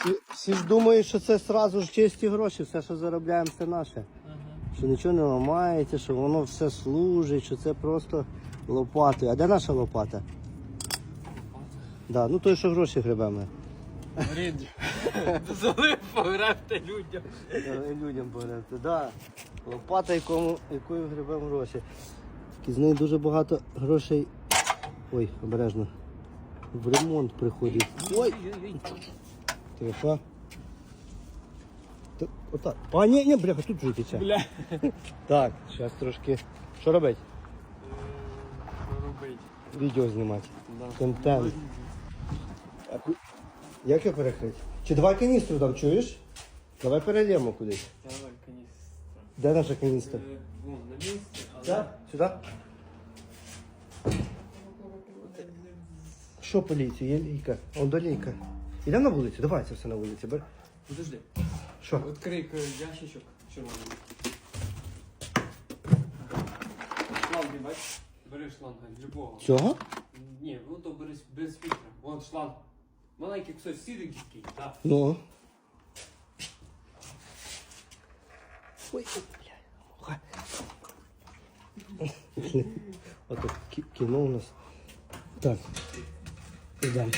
Всі, всі ж думають, що це одразу ж чисті гроші, все, що заробляємо, це наше. Що нічого не ламається, що воно все служить, що це просто лопатою. А де наша лопата? Да, ну той, що гроші гребемо. Рід. Залив погребти людям. Людям погребти, да. Лопата, якому, якою гребемо гроші. І з неї дуже багато грошей. Ой, обережно. В ремонт приходить. Ой! Тихо. Та- Отак. А, ні, ні, бляха, тут тече. Бля. Так, зараз трошки. Що робити? Що робить? Відео знімати. Да. Контент. А Як його перекрити? Чи давай каністру там, чуєш? Давай перейдемо кудись. Давай, каністра. Де наша каністра? Е, Вон, на місці, але... Так? Сюди? Що поліція? Є лійка. Он до лійка. Ідемо на вулицю, давай це все на вулиці. Бер. Подожди. Що? Відкрий е, ящичок червоний. Шланги, бач? Бери шланга, любого. Цього? Ні, ну то бери без фільтра. Вон шланг. Маленький кусок сіренький так. Ну. Ой, бля. Ото кі- кіно у нас. Так. Ідемо.